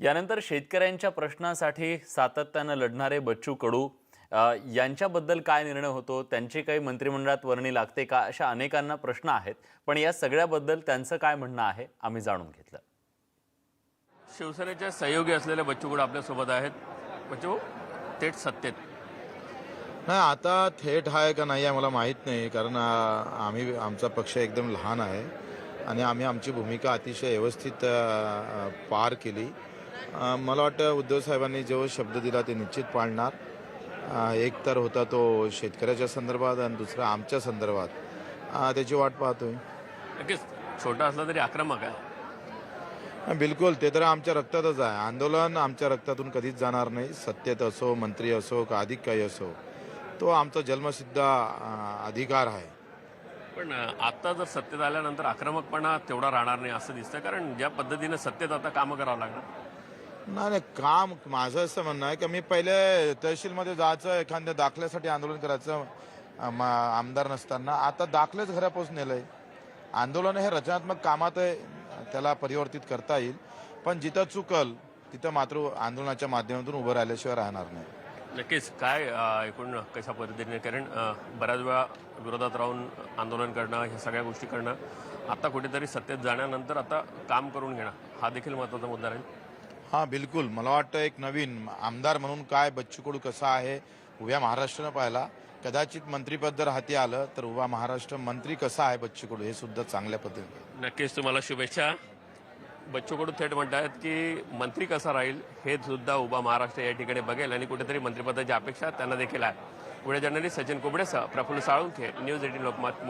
यानंतर शेतकऱ्यांच्या प्रश्नासाठी सातत्यानं लढणारे बच्चू कडू यांच्याबद्दल काय निर्णय होतो? त्यांची काही मंत्रिमंडळात वर्णी लागते का? अशा अनेकांना प्रश्न आहेत. पण या सगळ्याबद्दल त्यांचं काय म्हणणं आहे आम्ही जाणून घेतलं. शिवसेनेचे सहयोगी असलेले बच्चू कडू आपल्यासोबत आहेत. बच्चू थेट सत्तेत. नाही आता थेट आहे का नाही आहे मला माहीत नाही कारण आम्ही आमचा पक्ष एकदम लहान आहे. आणि आम्ही आमची भूमिका अतिशय व्यवस्थित पार केली. मला वाटतं उद्धव साहेबांनी जो शब्द दिला ते निश्चित पाळणार. एक तर होता तो शेतकऱ्याच्या संदर्भात आणि दुसरा आमच्या संदर्भात. त्याची वाट पाहतोय. नक्कीच. छोटा असला तरी आक्रमक आहे. बिलकुल. ते तर आमच्या रक्तातच आहे. आंदोलन आमच्या रक्तातून कधीच जाणार नाही. सत्तेत असो मंत्री असो का अधिक काही असो तो आमचा जन्मसिद्ध अधिकार आहे. पण आता जर सत्तेत आल्यानंतर आक्रमकपणा तेवढा राहणार नाही असं दिसतं कारण ज्या पद्धतीने सत्तेत आता कामं करावं लागणार नाही नाही काम माझं असं म्हणणं आहे की मी पहिले तहसीलमध्ये जायचं एखाद्या दाखल्यासाठी आंदोलन करायचं अ, आमदार नसताना. आता दाखलेच घरापोच नेलंय. आंदोलन हे रचनात्मक कामात आहे त्याला परिवर्तित करता येईल. पण जिथं चुकल तिथं मात्र आंदोलनाच्या माध्यमातून उभं राहिल्याशिवाय राहणार नाही. नक्कीच. काय अ, एकूण कशा पद्धतीने? कारण अ, बऱ्याच वेळा विरोधात राहून आंदोलन करणं ह्या सगळ्या गोष्टी करणं आता कुठेतरी सत्तेत जाण्यानंतर आता काम करून घेणं हा देखील महत्त्वाचा मुद्दा राहील. हां बिलकुल. मला वाटतं एक नवीन आमदार म्हणून काय बच्चू कडू कसा आहे उभ्या महाराष्ट्रानं पाहिला. कदाचित मंत्रीपद जर हाती आलं तर उभा महाराष्ट्र मंत्री कसा आहे बच्चू कडू हे सुद्धा चांगल्या पद्धतीने नक्कीच तुम्हाला शुभेच्छा. बच्चू कडू थेट म्हणतात की मंत्री कसा राहील हे सुद्धा उभा महाराष्ट्र या ठिकाणी बघेल आणि कुठेतरी मंत्रिपदाची अपेक्षा त्यांना देखील आहे. पुढे जर्नलिस्ट सचिन कुबडेसह प्रफुल्ल साळुंखे न्यूज एटीन लोकमत